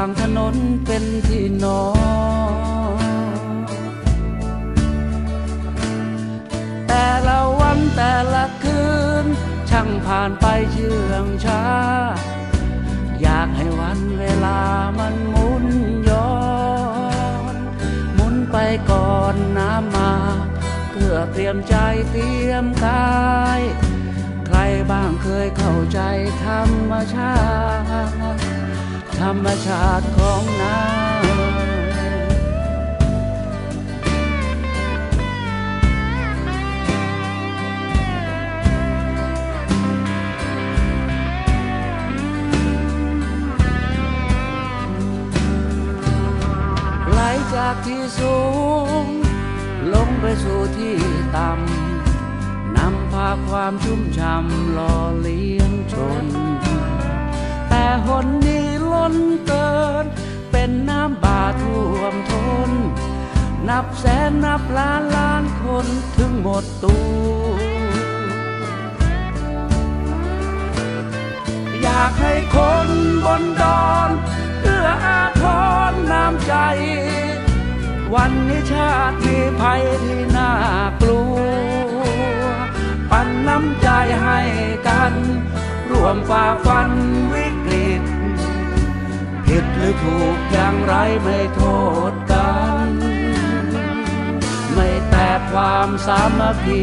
าะกลางถนนเป็นที่นอนแต่ละวันแต่ละคืน ช่างผ่านไปเชื่องช้า อยากให้วันเวลามันหมุนย้อนหมุนไปก่อนน้ำมา เพื่อเตรียมใจเตรียมกายใครบ้างเคยเข้าใจธรรมชาติ ธรรมชาติของน้ำไหลจากที่สูง ลงไปสู่ที่ต่ำนำพาความชุ่มช่ำหล่อเลี้ยงชน แต่หนนี้ล้ นเกิน เป็นน้ำบาท่วมทน นับแสนนับล้านล้านคนถึงหมดตัวอยากให้คนบนดอนเอื้ออาทรน้ำใจ วันนี้ชาติมีภัยที่น่ากลัว ปันน้ำใจให้กัน ร่วมฝ่าฟันวิกฤต ผิดหรือถูกอย่างไรไม่โทษกัน ไม่แตกความสามัคคี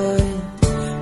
ย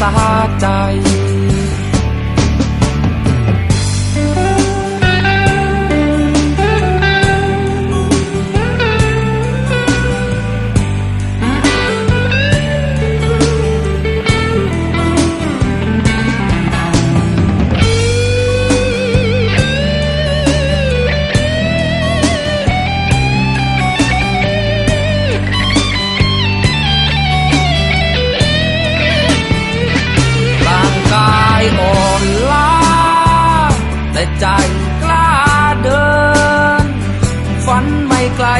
สาใจ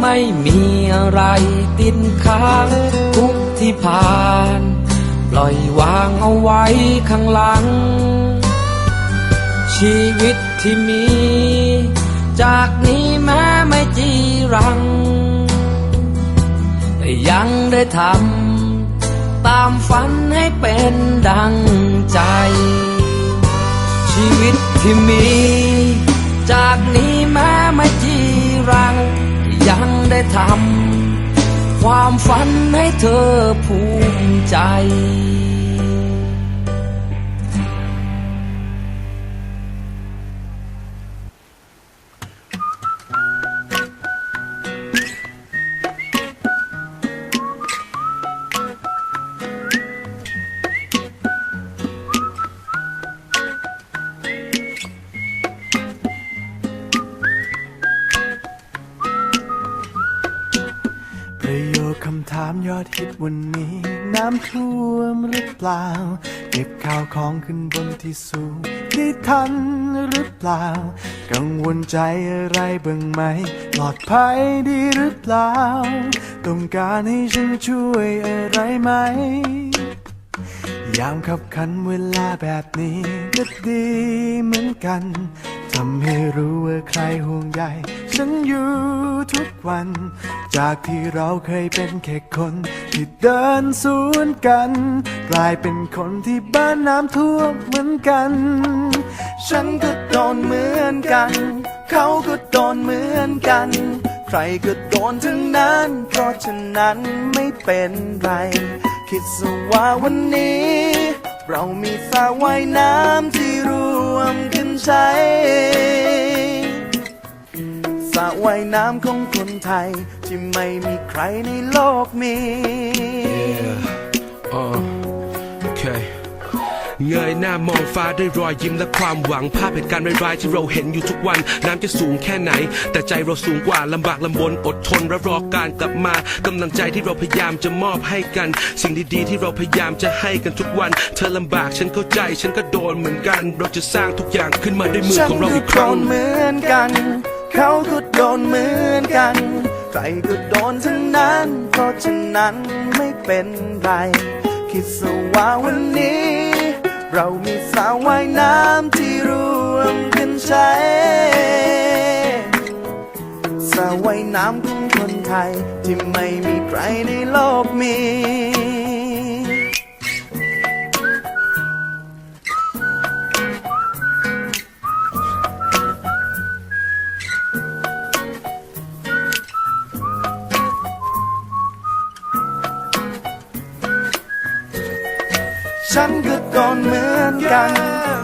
ไม่มีอะไรติดค้างทุกที่ผ่าน ปล่อยวางเอาไว้ข้างหลัง ชีวิตที่มี จากนี้แม้ไม่จีรัง แต่ยังได้ทำตามฝันให้เป็นดังใจ ชีวิตที่มี จากนี้แม้ไม่จีรัง ยังได้ทำความฝันให้เธอภูมิใจ อดฮิตวันนี้ น้ำท่วมหรือเปล่า เก็บข้าวของขึ้นบนที่สูงได้ทันหรือเปล่า กังวลใจอะไรบ้างไหมปลอดภัยดีหรือเปล่า ต้องการให้ฉันช่วยอะไรไหม ยามขับขันเวลาแบบนี้ก็ดีเหมือนกันทำให้รู้ว่าใครห่วงใย ฉันอยู่ทุกวัน จากที่เราเคยเป็นแค่คน ที่เดินสวนกัน กลายเป็นคนที่บ้านน้ำท่วมเหมือนกัน ฉันก็โดนเหมือนกัน เขาก็โดนเหมือนกัน ใครก็โดนทั้งนั้น เพราะฉะนั้นไม่เป็นไร คิดซะว่าวันนี้ เรามีสระว่ายน้ำที่รวมกันใช้ ระว่ายน้ำของคนไทย ที่ไม่มีใครในโลกมีเออโอเคเงยหน้ามองฟ้าด้วยรอยยิ้มและความหวังภาพเหตุการณ์ร้ายๆที่เราเห็นอยู่ทุกวัน น้ำจะสูงแค่ไหน แต่ใจเราสูงกว่าลำบากลำบนอดทนและรอการกลับมากำลังใจที่เราพยายามจะมอบให้กัน สิ่งดีๆที่เราพยายามจะให้กันทุกวัน เธอลำบากฉันเข้าใจ ฉันก็โดนเหมือนกัน เราจะสร้างทุกอย่างขึ้นมาด้วยมือฉันของเราก็อีกคโดรั้งนเหมือนกัน เขาก็โดนเหมือนกัน ใครก็โดนทั้งนั้น เพราะฉะนั้นไม่เป็นไร คิดซะว่าวันนี้ เรามีสระว่ายน้ำที่รวมกันใช้สระว่ายน้ำของคนไทย ที่ไม่มีใครในโลกมี นเหมือนกัน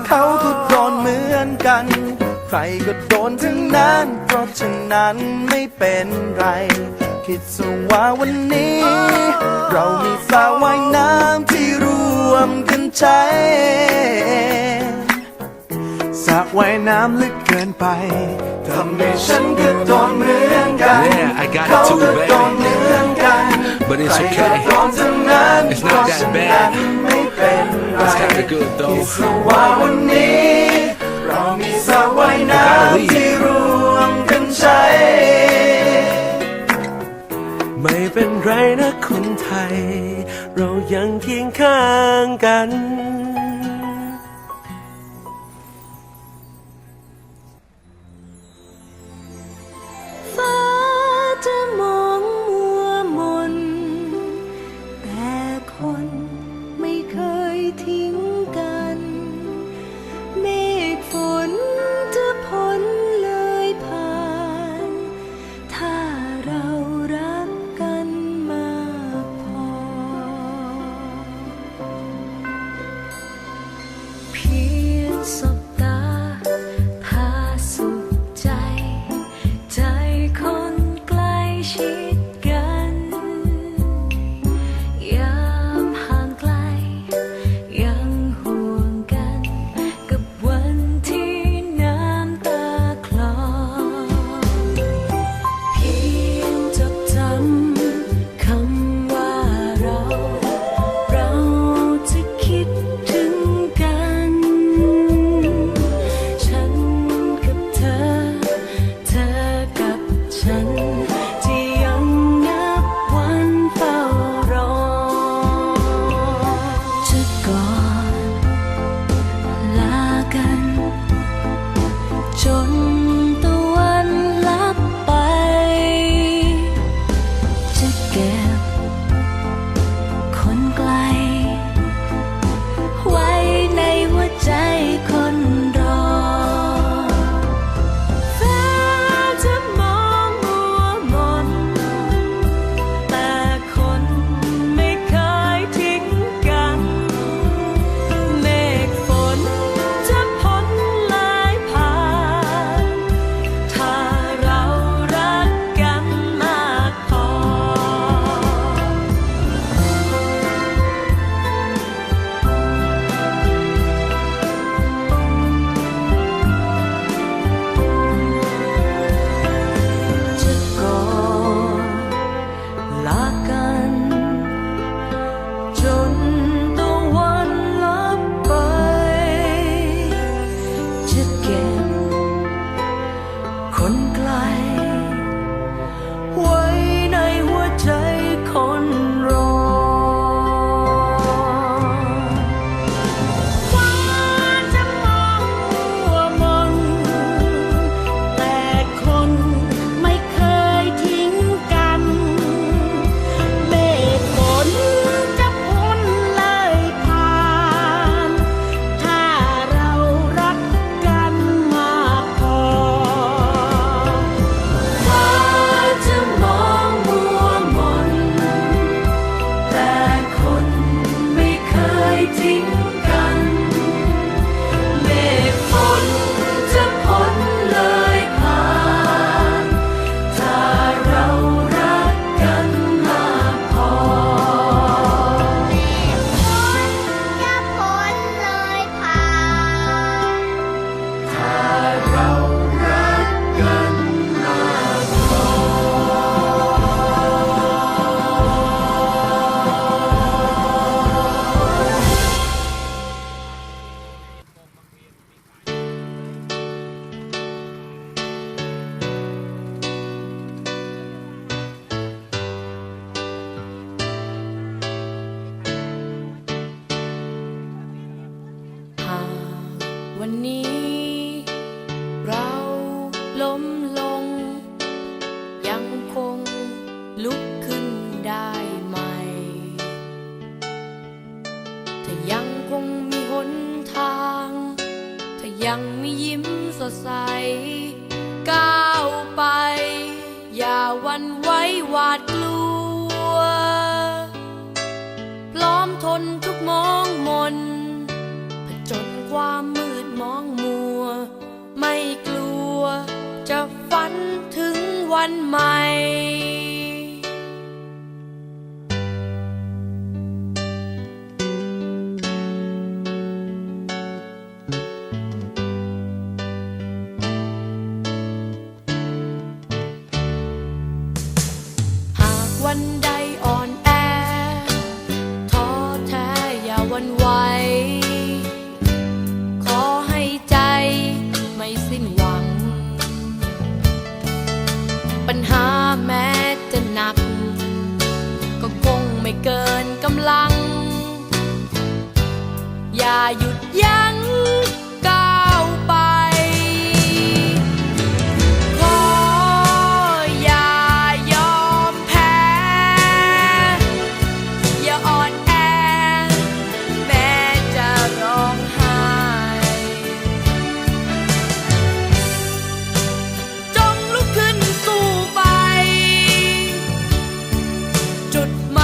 เขาก็โดนเหมือนกัน ใครก็โดนทั้งนั้น เพราะฉะนั้นไม่เป็นไร คิดสว่าวันนี้ เรามีสาวายน้ำที่รวมกันใช้สาวายน้ำลึกเกินไปทำให้ฉันก็โดนเหมือนกันเขา too, ก็โดนเหมือนกันใครก็โดนทั้งนั้นเพราะฉะนั้นไม่ เป็นไรที่สว่าวันนี้ เรามีสระว่ายน้ำที่รวมกันใช้ ไม่เป็นไรนะคนไทย เรายังเคียงข้างกัน คน My. เกินกำลัง อย่าหยุดยั้งก้าวไป ขออย่ายอมแพ้ อย่าอ่อนแอ แม้จะร้องไห้ จงลุกขึ้นสู้ไป จุดหมา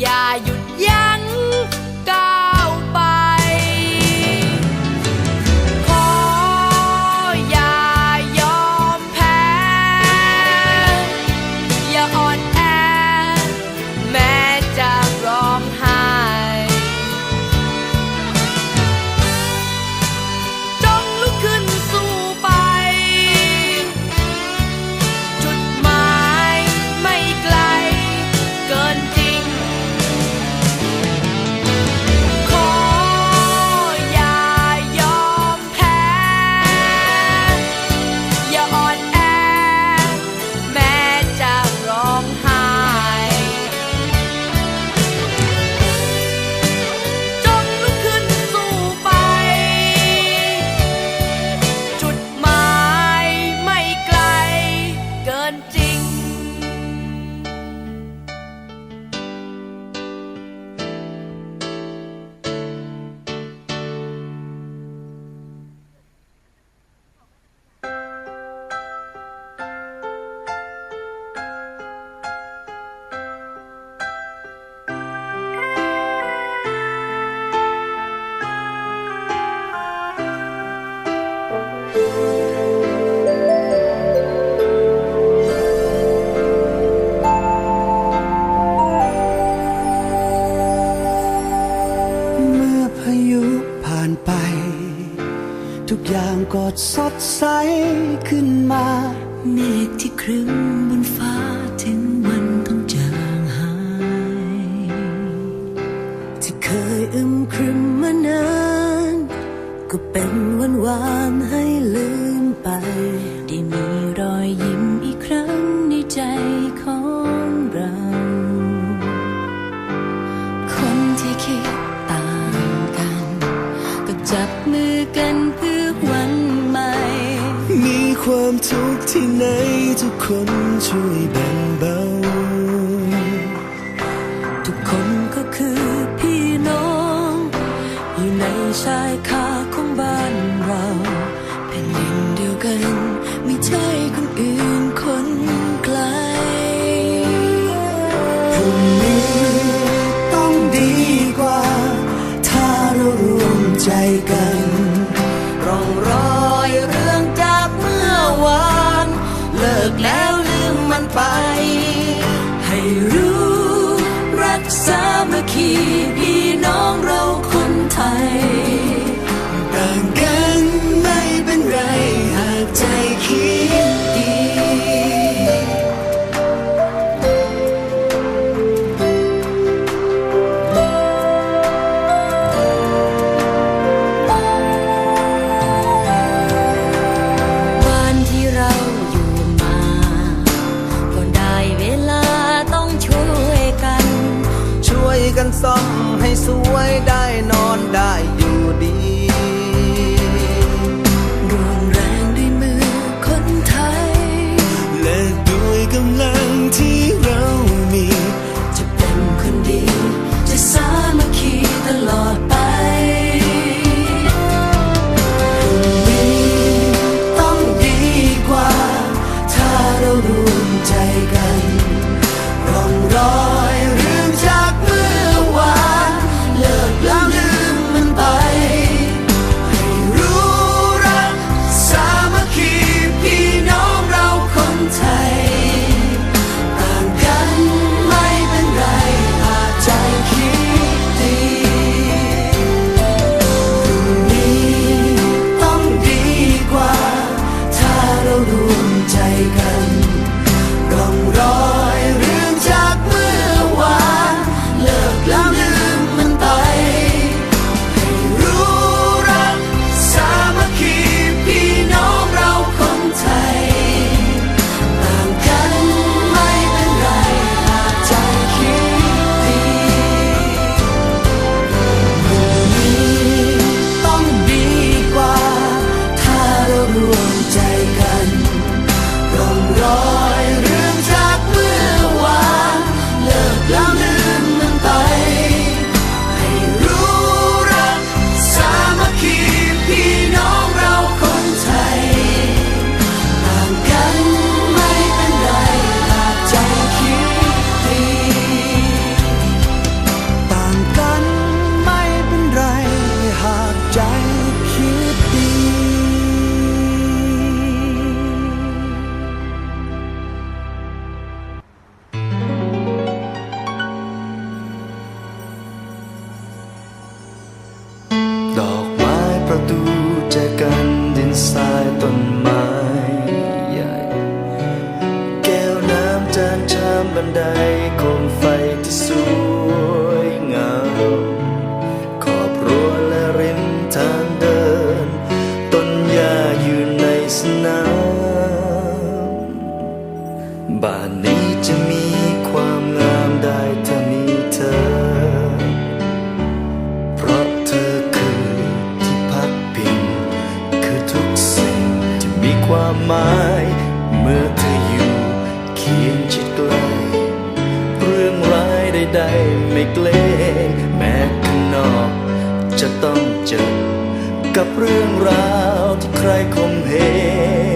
อย่าหยุด สดใสขึ้นมาเมฆที่ครึ้ม eventually back. ประตูเจอกันดินทรายต้นไม้ จะต้องเจอ กับเรื่องราวที่ใครคงเห็น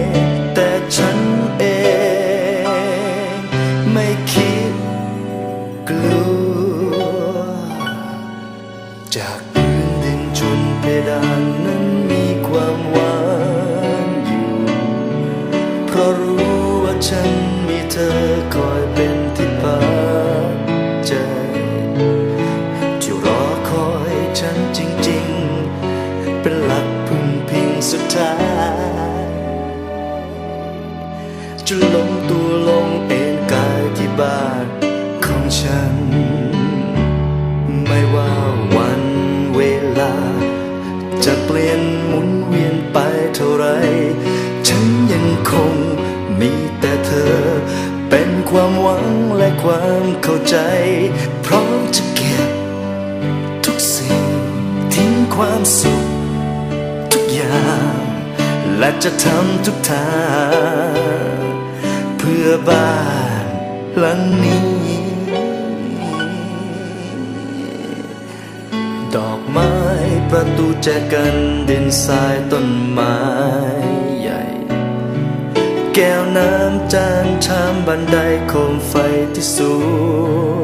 จะเปลี่ยนหมุนเวียนไปเท่าไร ฉันยังคงมีแต่เธอ เป็นความหวังและความเข้าใจ พร้อมจะเก็บทุกสิ่งทิ้งความสุขทุกอย่าง และจะทำทุกทาง เพื่อบ้านหลังนี้ ดูแจกันดินทรายต้นไม้ใหญ่ แก้วน้ำจานชามบันไดโคมไฟที่ส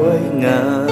วยงาม